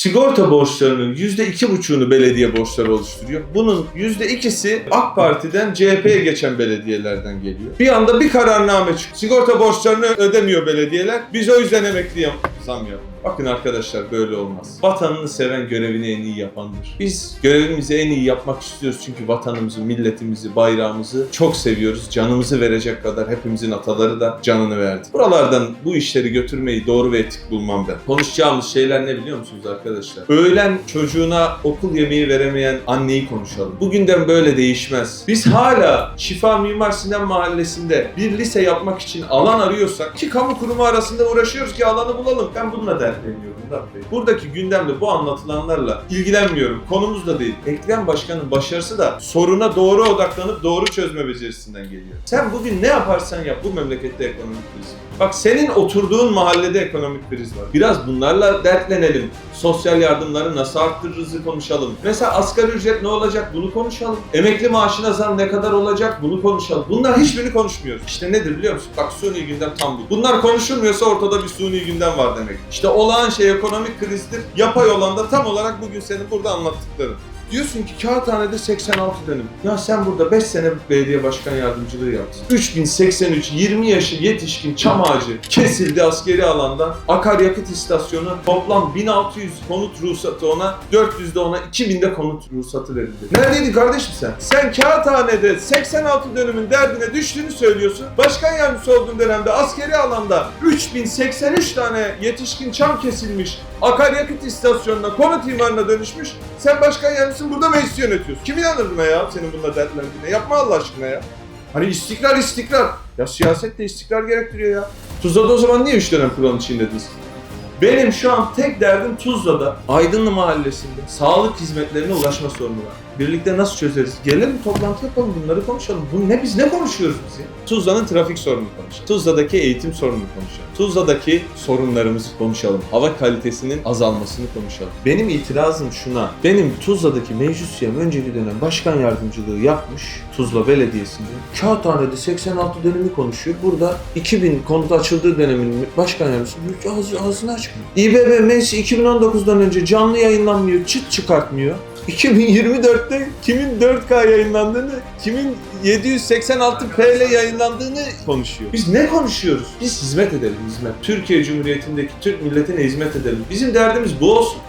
sigorta borçlarının %2,5'unu belediye borçları oluşturuyor. Bunun %2'si AK Parti'den CHP'ye geçen belediyelerden geliyor. Bir anda bir kararname çıkıyor. Sigorta borçlarını ödemiyor belediyeler. Biz o yüzden emekliye zam yapıyoruz. Bakın arkadaşlar böyle olmaz. Vatanını seven görevini en iyi yapandır. Biz görevimizi en iyi yapmak istiyoruz çünkü vatanımızı, milletimizi, bayrağımızı çok seviyoruz. Canımızı verecek kadar hepimizin ataları da canını verdi. Buralardan bu işleri götürmeyi doğru ve etik bulmam ben. Konuşacağımız şeyler ne biliyor musunuz arkadaşlar? Öğlen çocuğuna okul yemeği veremeyen anneyi konuşalım. Bugünden böyle değişmez. Biz hala Şifa Mimar Sinan Mahallesi'nde bir lise yapmak için alan arıyorsak ki kamu kurumu arasında uğraşıyoruz ki alanı bulalım. Ben bununla dertleniyorum Murat. Buradaki gündemde bu anlatılanlarla ilgilenmiyorum. Konumuz da değil. Ekrem Başkan'ın başarısı da soruna doğru odaklanıp doğru çözme becerisinden geliyor. Sen bugün ne yaparsan yap bu memlekette ekonomik kriz. Bak senin oturduğun mahallede ekonomik kriz var. Biraz bunlarla dertlenelim. Sosyal yardımları nasıl arttırırızı konuşalım. Mesela asgari ücret ne olacak bunu konuşalım. Emekli maaşına zam ne kadar olacak bunu konuşalım. Bunlar hiçbirini konuşmuyoruz. İşte nedir biliyor musun? Bak suni gündem tam bu. Bunlar konuşulmuyorsa ortada bir suni gündem var demek. İşte olağan şey ekonomik krizdir. Yapay olan da tam olarak bugün senin burada anlattıkların. Diyorsun ki kağıthanede 86 dönüm. Ya sen burada 5 sene belediye başkan yardımcılığı yaptın. 3083 20 yaşı yetişkin çam ağacı kesildi askeri alandan. Akaryakıt istasyonu toplam 1600 konut ruhsatı ona 400 de ona 2000 de konut ruhsatı verildi. Neredeydin kardeşim sen? Sen kağıthanede 86 dönümün derdine düştüğünü söylüyorsun. Başkan yardımcısı olduğun dönemde askeri alanda 3083 tane yetişkin çam kesilmiş. Akaryakıt istasyonuna, konut imarına dönüşmüş. Sen başkan yardımcısın burada meclis yönetiyorsun. Kim inanır buna ya senin bununla dertlendiğine? Yapma Allah aşkına ya. Hani istikrar istikrar. Ya siyaset de istikrar gerektiriyor ya. Tuzla'da o zaman niye 3 dönem kullanım içindeydiniz? Benim şu an tek derdim Tuzla'da, Aydınlı Mahallesi'nde sağlık hizmetlerine ulaşma sorunu var. Birlikte nasıl çözeriz? Gelelim toplantı yapalım bunları konuşalım. Bu ne biz ne konuşuyoruz biz ya? Tuzla'nın trafik sorununu konuşalım. Tuzla'daki eğitim sorununu konuşalım. Tuzla'daki sorunlarımızı konuşalım. Hava kalitesinin azalmasını konuşalım. Benim itirazım şuna. Benim Tuzla'daki meclis üyem önceki dönem başkan yardımcılığı yapmış Tuzla Belediyesi'nde. Kağıthanede 86 dönemi konuşuyor. Burada 2000 konut açıldığı dönemin başkan yardımcısı ağzı, ağzını açmıyor. İBB meclisi 2019'dan önce canlı yayınlanmıyor, çıt çıkartmıyor. 2024'te kimin 4K yayınlandığını, kimin 786p ile yayınlandığını konuşuyor. Biz ne konuşuyoruz? Biz hizmet edelim hizmet. Türkiye Cumhuriyeti'ndeki Türk milletine hizmet edelim. Bizim derdimiz bu olsun.